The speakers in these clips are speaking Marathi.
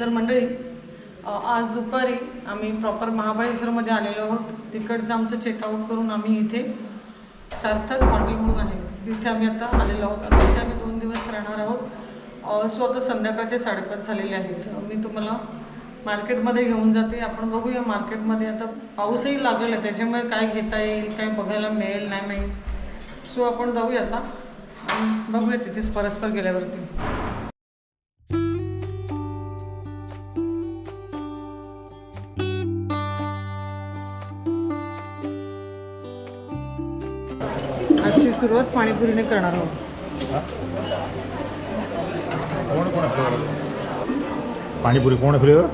तर मंडळी आज दुपारी आम्ही प्रॉपर महाबळेश्वरमध्ये आलेलो आहोत. तिकडचं आमचं चेकआउट करून आम्ही इथे सार्थक हॉटेल म्हणून आहे. तिथे आम्ही आता आलेलो आहोत. आता तिथे आम्ही दोन दिवस राहणार आहोत. सो आता संध्याकाळचे साडेपाच झालेले आहेत. मी तुम्हाला मार्केटमध्ये घेऊन जाते. आपण बघूया मार्केटमध्ये आता पाऊसही लागलेला आहे. त्याच्यामुळे काय घेता येईल काय बघायला मिळेल नाही माहीत. सो आपण जाऊया आता. बघूया तिथेच परस्पर गेल्यावरती. सुरुवात पाणीपुरीने करणार आहोत. पाणीपुरी कोण फ्लेवर?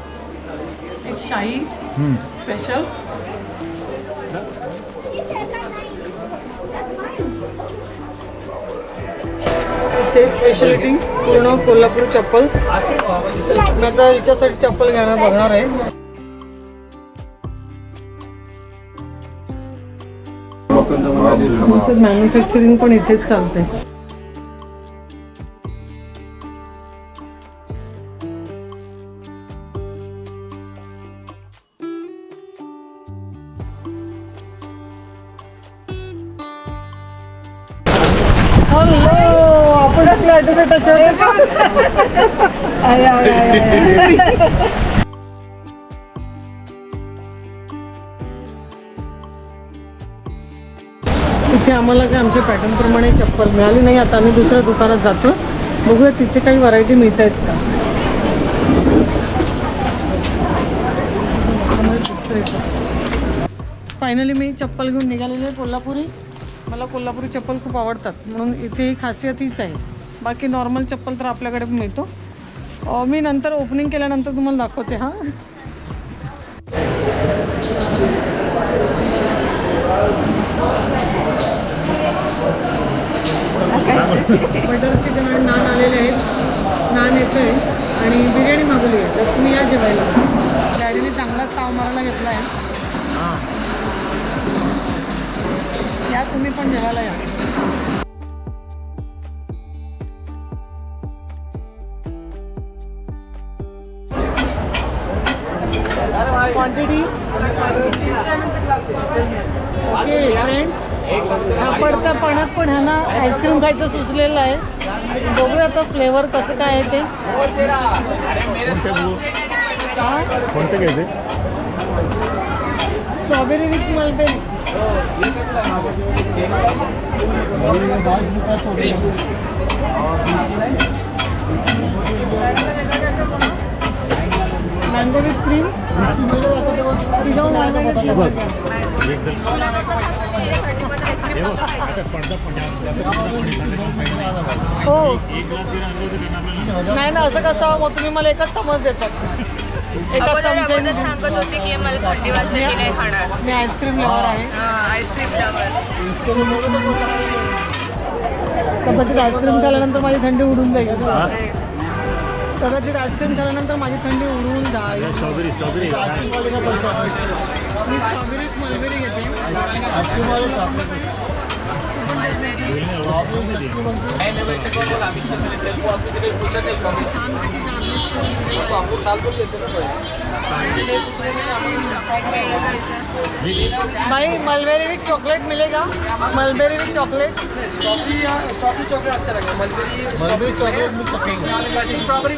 एक शाही स्पेशल ते स्पेशलिटी पूर्ण कोल्हापूर चप्पल्स. मी आता हिच्यासाठी चप्पल घेणं बघणार आहे. मॅन्युफॅक्चरिंग पण इथेच चालते हॅलो आपण आम्हाला काय आमच्या पॅटर्नप्रमाणे चप्पल मिळाली नाही आता आम्ही दुसऱ्या दुकानात जातो. बघूया तिथे काही व्हरायटी मिळत आहेत का? फायनली मी चप्पल घेऊन निघालेली आहे कोल्हापुरी. मला कोल्हापुरी चप्पल खूप आवडतात म्हणून इथे ही खासियत हीच आहे. बाकी नॉर्मल चप्पल तर आपल्याकडे मिळतो. मी नंतर ओपनिंग केल्यानंतर तुम्हाला दाखवते हां. बटर चिकन आणि नान आलेले आहेत नान येतो आहे आणि बिर्याणी मागवली आहे तर तुम्ही या जेवायला. डॅडीने चांगलाच ताव मारायला घेतला आहे या तुम्ही पण जेवायला या. क्वांटिटी ओके फ्रेंड्स पडता पाण्यात पण ह्यांना आईस्क्रीम खायचं सुचलेलं आहे. बघूया आता फ्लेवर कसं काय आहे ते? कोणते घ्यायचे? Strawberry with mulberry mango with cream हो. नाही ना असं कसं मग तुम्ही मला एकच चमच देतात. अगोदर अगोदर सांगत होते की मला थंडी वाजते मी नाही खाणार. मी आईस्क्रीम लवर आहे. आईस्क्रीम फ्लेवर कदाचित आईस्क्रीम खाल्ल्यानंतर माझी थंडी उडून जाईल. कदाचित आईस्क्रीम खाल्ल्यानंतर माझी थंडी उडून जाईल. स्ट्रॉबेरी स्ट्रॉबेरी मी स्ट्रॉबेरी मलबेरी घेते. भाई मलबेरी विथ चॉकलेट मिलेगा। Mulberry with chocolate strawberry strawberry chocolate अच्छा लगेगा मलबेरी मलबेरी चॉकलेट में पसंद स्ट्रॉबेरी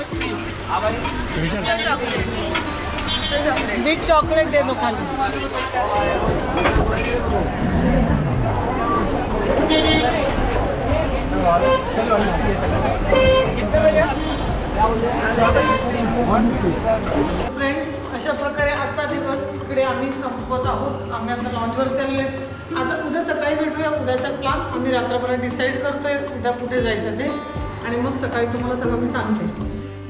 विथ चॉकलेट दे दो खाली। फ्रेंड्स अशा प्रकारे आजचा दिवस इकडे आम्ही संपवत आहोत. आम्ही आता लॉन्चवर चालले आता उद्या सकाळी भेटूया. उद्याचा प्लॅन आम्ही रात्रभरात डिसाईड करतोय उद्या कुठे जायचं ते. आणि मग सकाळी तुम्हाला सगळं मी सांगते.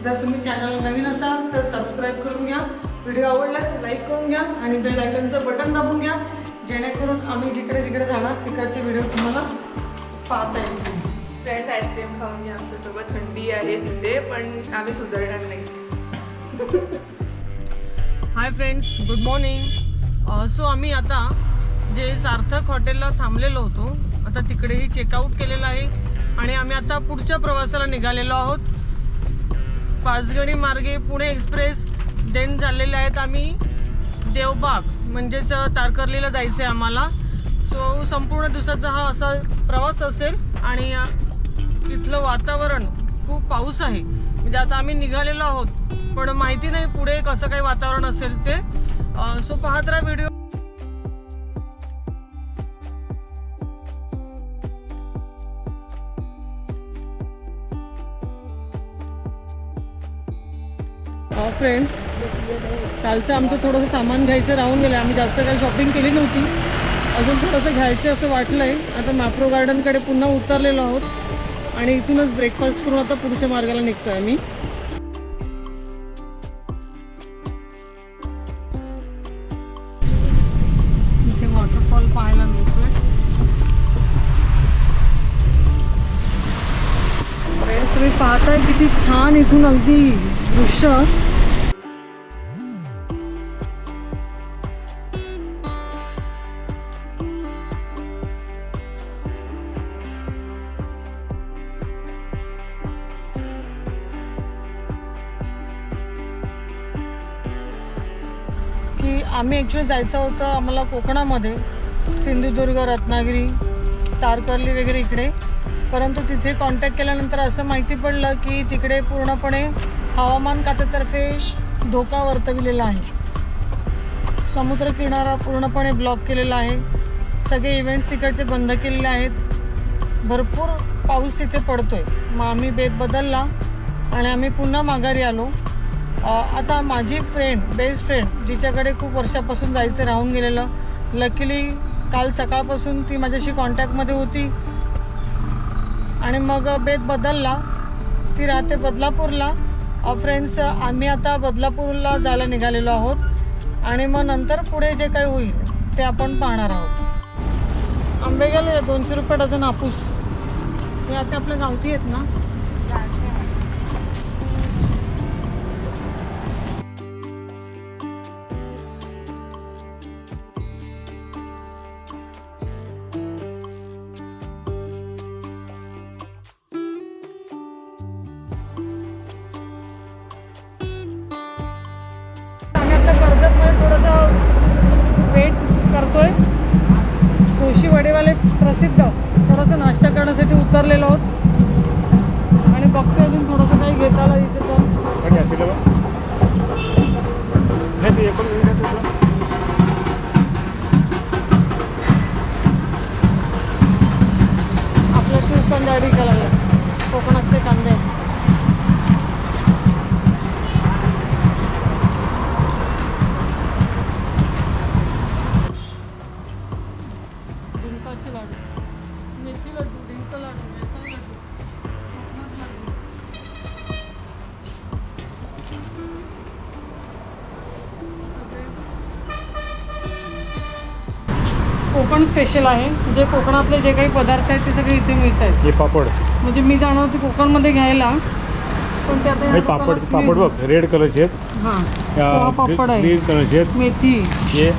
जर तुम्ही चॅनल नवीन असाल तर सबस्क्राईब करून घ्या. व्हिडिओ आवडल्यास लाईक करून घ्या. आणि बेल आयकनचं बटन दाबून घ्या. जेणेकरून आम्ही जिकडे जिकडे जाणार तिकडचे व्हिडिओ तुम्हाला पाहता येतील. फ्रेंड्स आईस्क्रीम खाऊन घ्या आमच्यासोबत थंडी आहे तिथे पण आम्ही सुधारणार नाही. Hi friends good morning so आम्ही आता जे सार्थक हॉटेलला थांबलेलो होतो आता तिकडेही चेकआउट केलेलं आहे आणि आम्ही आता पुढच्या प्रवासाला निघालेलो आहोत. पाचगणी मार्गे पुणे एक्सप्रेस देन चाललेले आहेत आम्ही देवबाग म्हणजेच तारकर्लीला जायचं आहे आम्हाला. सो संपूर्ण दिवसाचा हा असा प्रवास असेल आणि तिथलं वातावरण खूप पाऊस आहे. म्हणजे आता आम्ही निघालेलो आहोत पण माहिती नाही पुढे कसं काही वातावरण असेल ते. सो पाहत राहा व्हिडिओ फ्रेंड्स कालचं आमचं थोडंसं सामान घ्यायचं राहून गेलं आम्ही जास्त काही शॉपिंग केली नव्हती. अजून थोडंसं घ्यायचं असं वाटलं आहे आता मॅप्रो गार्डनकडे पुन्हा उतरलेलो आहोत. आणि इथूनच ब्रेकफास्ट करून आता पुढच्या मार्गाला निघतो आहे आम्ही. इथे वॉटरफॉल पाहायला मिळतोय. फ्रेंड्स तुम्ही पाहताय किती छान इथून अगदी दृश्य. आम्ही ॲक्च्युली जायचं होतं आम्हाला कोकणामध्ये. सिंधुदुर्ग रत्नागिरी तारकर्ली वगैरे इकडे. परंतु तिथे कॉन्टॅक्ट केल्यानंतर असं माहिती पडलं की तिकडे पूर्णपणे हवामान खात्यातर्फे धोका वर्तविलेला आहे. समुद्रकिनारा पूर्णपणे ब्लॉक केलेला आहे. सगळे इव्हेंट्स तिकडचे बंद केलेले आहेत. भरपूर पाऊस तिथे पडतोय. मग आम्ही बेत बदलला आणि आम्ही पुन्हा माघारी आलो. आता माझी फ्रेंड बेस्ट फ्रेंड जिच्याकडे खूप वर्षापासून जायचं राहून गेलेलं. लकीली काल सकाळपासून ती माझ्याशी कॉन्टॅक्टमध्ये होती. आणि मग बेत बदलला. ती राहते बदलापूरला. फ्रेंड्स आम्ही आता बदलापूरला जायला निघालेलो आहोत. आणि मग नंतर पुढे जे काही होईल ते आपण पाहणार आहोत. आंबे गेले दोनशे रुपये डझन हापूस. हे आता आपल्या गावठी आहेत ना? वेट करतोय. कोशी वडेवाले प्रसिद्ध. थोडंसं नाश्ता करण्यासाठी उतरलेलो आहोत. आणि बघतोय अजून थोडंसं काही घेता आलं इथे तर. आपल्या पण डायरी करायला. कोकणातचे कांदे. डिंकाचे लाडू मेथी लाडू डिंक लाडू बेसन लाडू कोकण स्पेशल आहे. जे कोकणातले जे काही पदार्थ आहेत ते सगळे इथे मिळत आहेत. हे पापड. म्हणजे मी जाणार होती कोकणमध्ये घ्यायला. पण ते आता या पापड दुकानात पापड. बघ रेड कलरचे आहेत. हां पोहा पापड आहे. ग्रीन कलरचे आहेत. मेथी हे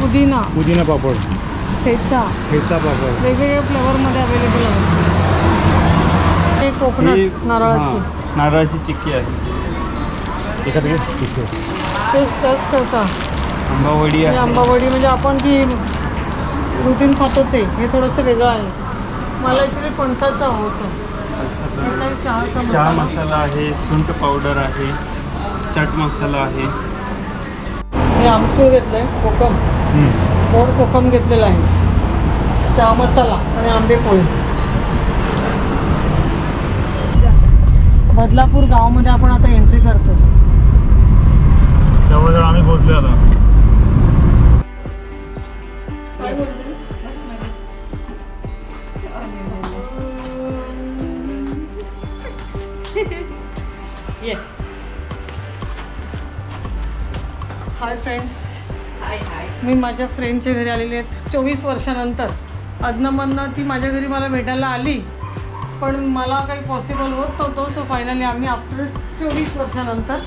पुदिना. पुदिना पापड. ठेचा. ठेचा पापड वेगवेगळ्या फ्लेवरमध्ये अवेलेबल आहे. हे कोकणात नारळाची. नारळाची चिक्की आहे. एखादं तेच तेच करता. आंबावडी हे आहे. आंबावडी म्हणजे आपण जी रुटीन खातो ते हे थोडंसं वेगळं आहे. मला ॲक्च्युली फणसाचं हवं होतं चहा मसाला. आहे सुंठ पावडर आहे चाट मसाला आहे. हे आमसूळ घेतलंय कोकम. गोड कोकम घेतलेला आहे. चहा मसाला आणि आंबे पोळी बदलापूर गावामध्ये आपण आता एंट्री करतो जवळजवळ आम्ही पोहोचलो आता. हाय फ्रेंड्स मी माझ्या फ्रेंडच्या घरी आलेले आहेत चोवीस वर्षानंतर. अदनमधनं ती माझ्या घरी मला भेटायला आली. पण मला काही पॉसिबल होत नव्हतं सो फायनली आम्ही आफ्टर चोवीस वर्षानंतर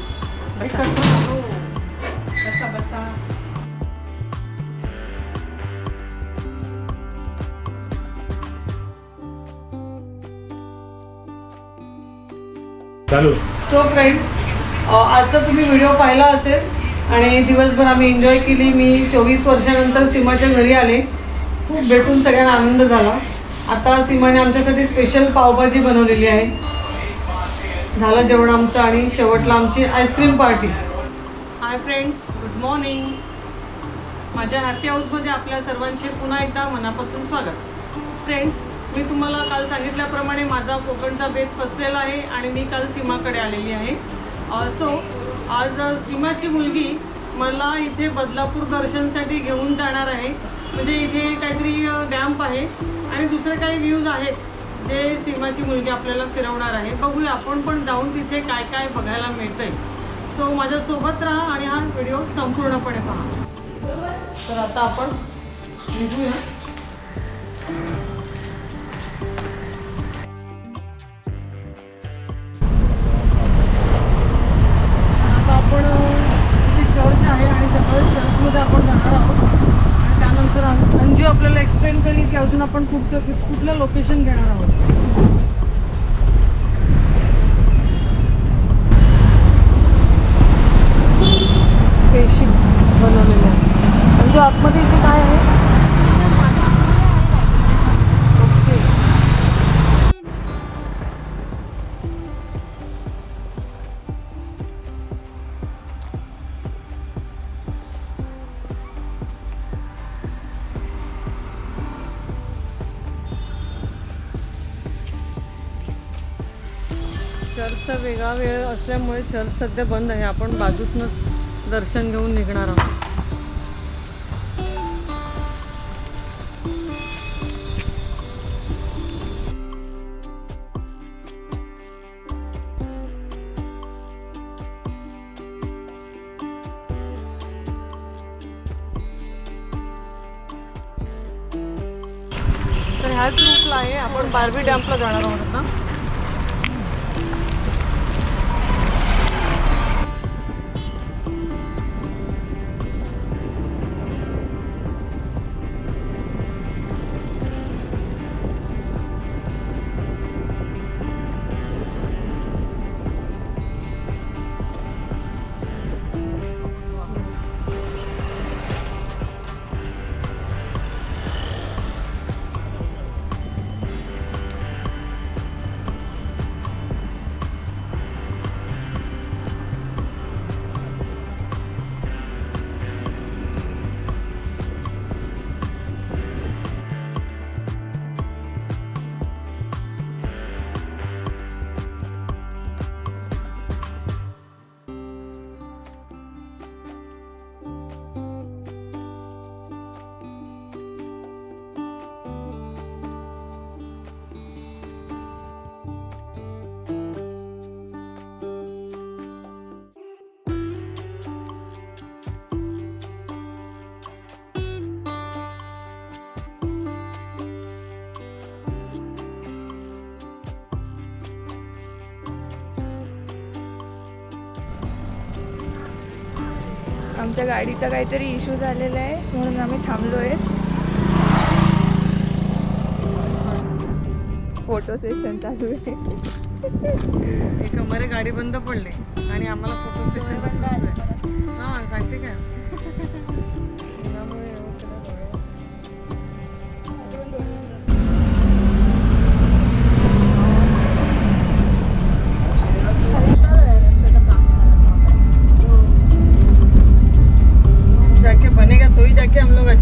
एकत्र आलो. चालू. सो फ्रेंड्स आजचा तुम्ही व्हिडिओ पाहिला असेल आणि दिवसभर आम्ही एन्जॉय केली. मी चोवीस वर्षानंतर सीमाच्या घरी आले. भेटून सगळ्यांना आनंद झाला. आता सीमाने आमच्यासाठी स्पेशल पावभाजी बनवलेली आहे. झालं जेवण आमचं आणि शेवटला आमची ice cream party hi friends good morning माझ्या हॅपी हाऊसमध्ये आपल्या सर्वांचे पुन्हा एकदा मनापासून स्वागत. फ्रेंड्स मी तुम्हाला काल सांगितल्याप्रमाणे माझा कोकणचा बेत फसलेला आहे आणि मी काल सीमाकडे आलेली आहे. सो आज सीमाची मुलगी मला इथे बदलापूर दर्शनसाठी घेऊन जाणार आहे. म्हणजे इथे काहीतरी डॅम्प आहे आणि दुसरे काही व्ह्यूज आहेत जे सीमाची मुलगी आपल्याला फिरवणार आहे. बघूया आपण पण जाऊन तिथे काय काय बघायला मिळतंय. सो माझ्यासोबत राहा आणि हा व्हिडिओ संपूर्णपणे पहा. तर आता आपण निघूया. आपण कुठचं कुठलं लोकेशन घेणार आहोत? चर्चचा वेगळा वेळ असल्यामुळे चर्च सध्या बंद आहे. आपण बाजूतनंच दर्शन घेऊन निघणार आहोत. तर ह्याच रूटला आहे. आपण बार्बी डॅम्पला जाणार आहोत ना आमच्या गाडीचा काहीतरी इश्यू झालेला आहे म्हणून आम्ही थांबलो आहे फोटो सेशन चालू आहे. एक हमारे गाडी बंद पडली. आणि आम्हाला फोटो सेशन हां सांगते काय?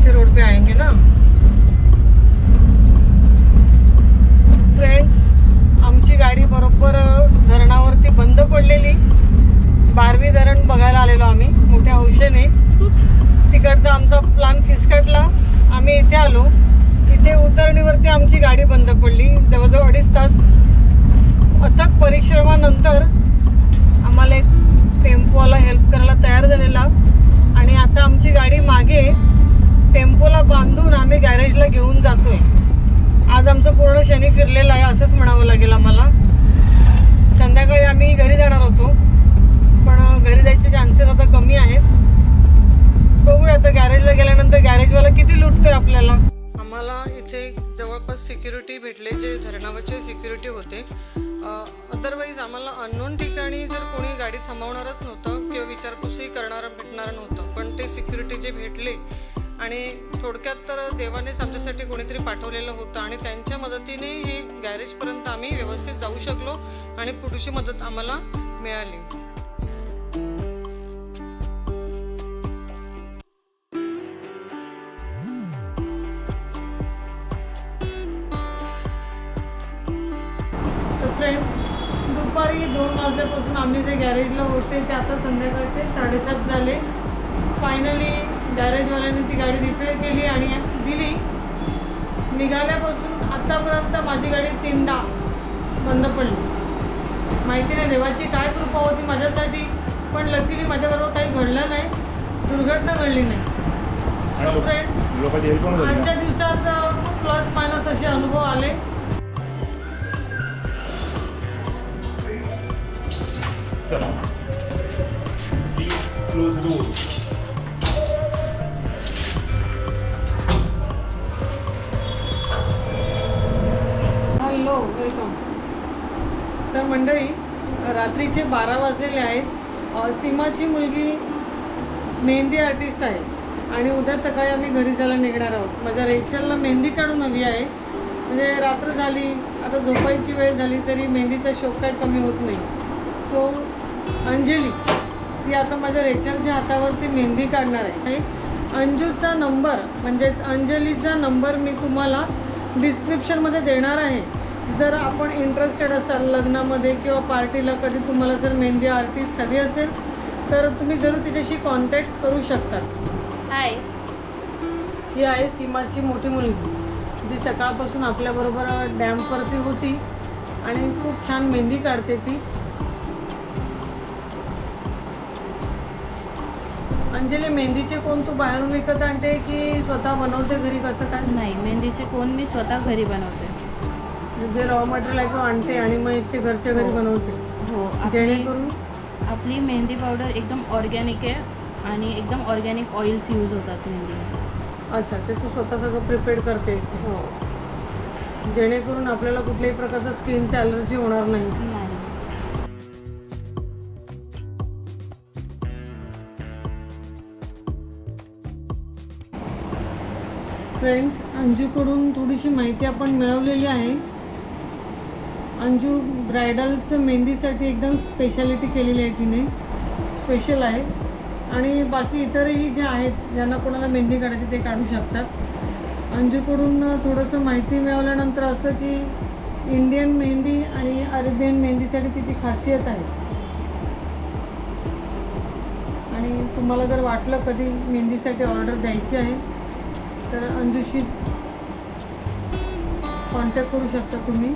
से रोड पे आएंगे ना। फ्रेंड्स आमची गाडी बरोबर धरणावरती बंद पडलेली. बारवी धरण बघायला आलेलो आम्ही मोठ्या हौशेने. तिकडचा आमचा प्लान फिसकटला. आम्ही इथे आलो. इथे उतरणीवरती आमची गाडी बंद पडली. जवळजवळ अडीच तास. अथक परिश्रमानंतर आम्हाला एक टेम्पोवाला हेल्प करायला तयार झालेला. आणि आता आमची गाडी मागे टेम्पोला बांधून आम्ही गॅरेजला घेऊन जातोय. आज आमचं पूर्ण शनी फिरलेलं आहे असंच म्हणावं लागेल आम्हाला. संध्याकाळी आम्ही घरी जाणार होतो पण घरी जायचे चान्सेस आता कमी आहेत. बघूया आता गॅरेजला गेल्यानंतर गॅरेजवाला किती लुटतोय आपल्याला. आम्हाला इथे जवळपास सिक्युरिटी भेटले जे धरणावरचे सिक्युरिटी होते. अदरवाईज आम्हाला अननोन ठिकाणी जर कोणी गाडी थांबवणारच नव्हतं किंवा विचारपूसही करणारं भेटणारं नव्हतं. पण ते सिक्युरिटी जे भेटले आणि थोडक्यात तर देवानेच आमच्यासाठी कोणीतरी पाठवलेलं होतं आणि त्यांच्या मदतीने हे गॅरेजपर्यंत आम्ही व्यवस्थित जाऊ शकलो आणि पुढची मदत आम्हाला मिळाली. तर फ्रेंड्स दुपारी दोन वाजल्यापासून आम्ही जे गॅरेजला होते ते आता संध्याकाळचे साडेसात झाले. गॅरेजवाल्याने ती गाडी रिपेअर केली आणि दिली. निघाल्यापासून आत्तापर्यंत माझी गाडी तीनदा बंद पडली. माहिती नाही देवाची काय कृपा होती माझ्यासाठी पण लकीली माझ्याबरोबर काही घडलं नाही दुर्घटना घडली नाही. फ्रेंड्स आजच्या दिवसात प्लस मायनस असे अनुभव आले. चला. प्लीज क्लोज हो वेलकम तर मंडळी रात्रीचे बारा वाजलेले आहेत. सीमाची मुलगी मेहंदी आर्टिस्ट आहे आणि उद्या सकाळी आम्ही घरी जायला निघणार आहोत. माझ्या रेचलला मेहंदी काढून हवी आहे. म्हणजे रात्र झाली आता झोपायची वेळ झाली तरी मेहंदीचा शौक काही कमी होत नाही. सो अंजली ती आता माझ्या रेचलच्या हातावरती मेहंदी काढणार आहे. अंजूचा नंबर म्हणजेच अंजलीचा नंबर मी तुम्हाला डिस्क्रिप्शनमध्ये देणार आहे. जर आपण इंटरेस्टेड असाल लग्नामध्ये किंवा पार्टीला कधी तुम्हाला जर मेहंदी आर्टिस्ट हवी असेल तर तुम्ही जरूर तिच्याशी कॉन्टॅक्ट करू शकता. हाय ही आहे सीमाची मोठी मुलगी. जी सकाळपासून आपल्याबरोबर डॅम्पवरती होती आणि खूप छान मेहंदी काढते ती. अंजली मेहंदीचे कोण तू बाहेरून विकत आणते की स्वतः बनवते घरी कसं काय? नाही मेहंदीचे कोण मी स्वतः घरी बनवते. जे रॉ मटेरियल आहे तो आणते आणि मग ते घरच्या घरी बनवते. हो आपली जेणेकरून आपली मेहंदी पावडर एकदम ऑर्गॅनिक आहे आणि एकदम ऑर्गॅनिक ऑइल्स यूज होतात मेहंदी अच्छा ते तू स्वतः सगळं प्रिपेअर करते. हो. जेणेकरून आपल्याला कुठल्याही प्रकारचा स्किनची ॲलर्जी होणार नाही. नाही. फ्रेंड्स अंजूकडून थोडीशी माहिती आपण मिळवलेली आहे. अंजू ब्रायडलचं मेहंदीसाठी एकदम स्पेशालिटी केलेली आहे तिने. स्पेशल आहे. आणि बाकी इतरही जे आहेत ज्यांना कोणाला मेहंदी काढायची ते काढू शकतात. अंजूकडून थोडंसं माहिती मिळवल्यानंतर असं की इंडियन मेहंदी आणि अरेबियन मेहंदीसाठी तिची खासियत आहे. आणि तुम्हाला जर वाटलं कधी मेहंदीसाठी ऑर्डर द्यायची आहे तर अंजूशी कॉन्टॅक्ट करू शकता तुम्ही.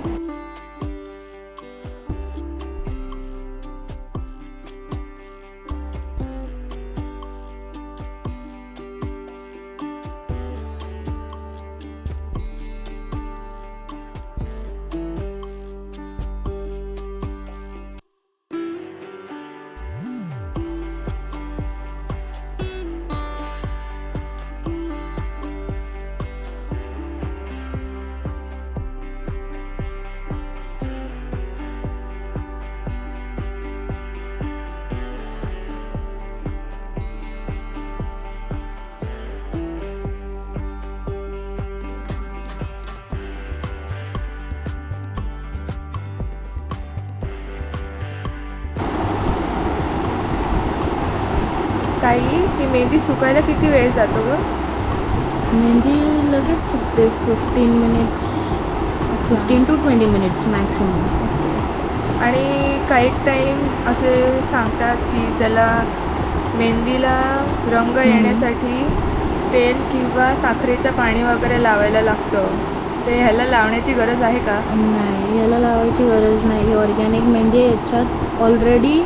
ताई ती मेहंदी सुकायला किती वेळ जातो ग? मेहंदी लगेच सुकते fifteen minutes fifteen to twenty minutes maximum आणि काही टाईम असे सांगतात की त्याला मेहंदीला रंग येण्यासाठी तेल किंवा साखरेचं पाणी वगैरे लावायला लागतं. ते ह्याला लावण्याची गरज आहे का? नाही याला लावायची गरज नाही. ही ऑर्गॅनिक मेहंदी. याच्यात ऑलरेडी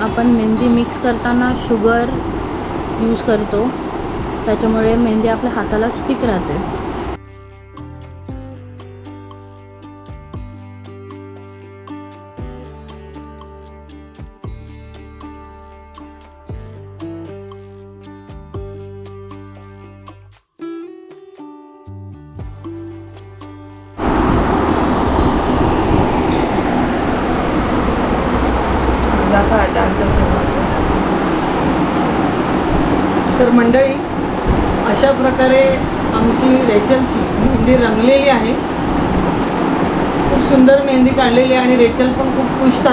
आपण मेहंदी मिक्स करताना शुगर यूज करतो. त्याच्यामुळे मेहंदी आपल्या हाताला स्टिक राहते.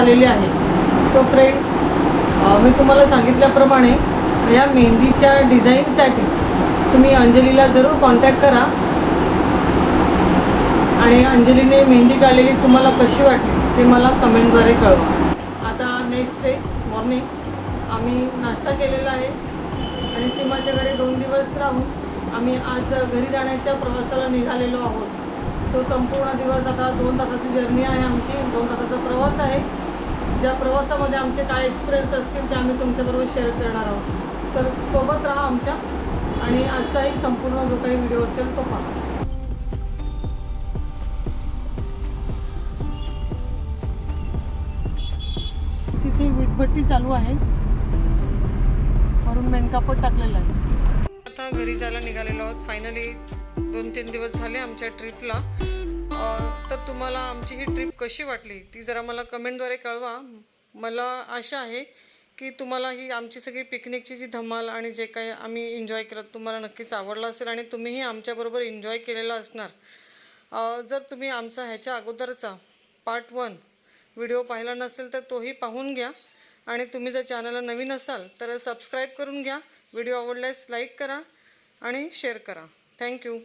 झालेली आहे. सो फ्रेंड्स मी तुम्हाला सांगितल्याप्रमाणे या मेहंदीच्या डिझाईनसाठी तुम्ही अंजलीला जरूर कॉन्टॅक्ट करा. आणि अंजलीने मेहंदी काढलेली तुम्हाला कशी वाटली ते मला कमेंटद्वारे कळवा. आता नेक्स्ट डे मॉर्निंग आम्ही नाश्ता केलेला आहे. आणि सीमाच्याकडे दोन दिवस राहून आम्ही आज घरी जाण्याच्या प्रवासाला निघालेलो आहोत. सो संपूर्ण दिवस आता दोन तासाची जर्नी आहे आमची. दोन तासाचा प्रवास आहे. ज्या प्रवासामध्ये आमचे काय एक्सपिरियन्स असतील ते आम्ही तुमच्याबरोबर शेअर करणार आहोत. तर सोबत राहा आमच्या आणि आजचाही संपूर्ण जो काही व्हिडिओ असेल तो पहा. तिथे विटभट्टी चालू आहे. वरून मेणकापड टाकलेलं आहे. आता घरी जायला निघालेलो आहोत. फायनली दोन तीन दिवस झाले आमच्या ट्रिपला तर तुम्हाला आमची ही ट्रिप कशी वाटली? ती जरा मला कमेंटद्वारे कळवा. मला आशा आहे की तुम्हाला ही आमची सगळी पिकनिकची जी धमाल आणि जे काही आम्ही एन्जॉय केलं तुम्हाला नक्कीच आवडलं असेल आणि तुम्हीही आमच्याबरोबर एन्जॉय केलेला असणार. जर तुम्ही आमचा ह्याच्या अगोदरचा पार्ट वन व्हिडिओ पाहिला नसेल तर तोही पाहून घ्या. आणि तुम्ही जर चॅनलला नवीन असाल तर सबस्क्राईब करून घ्या. व्हिडिओ आवडल्यास लाईक करा आणि शेअर करा. थँक्यू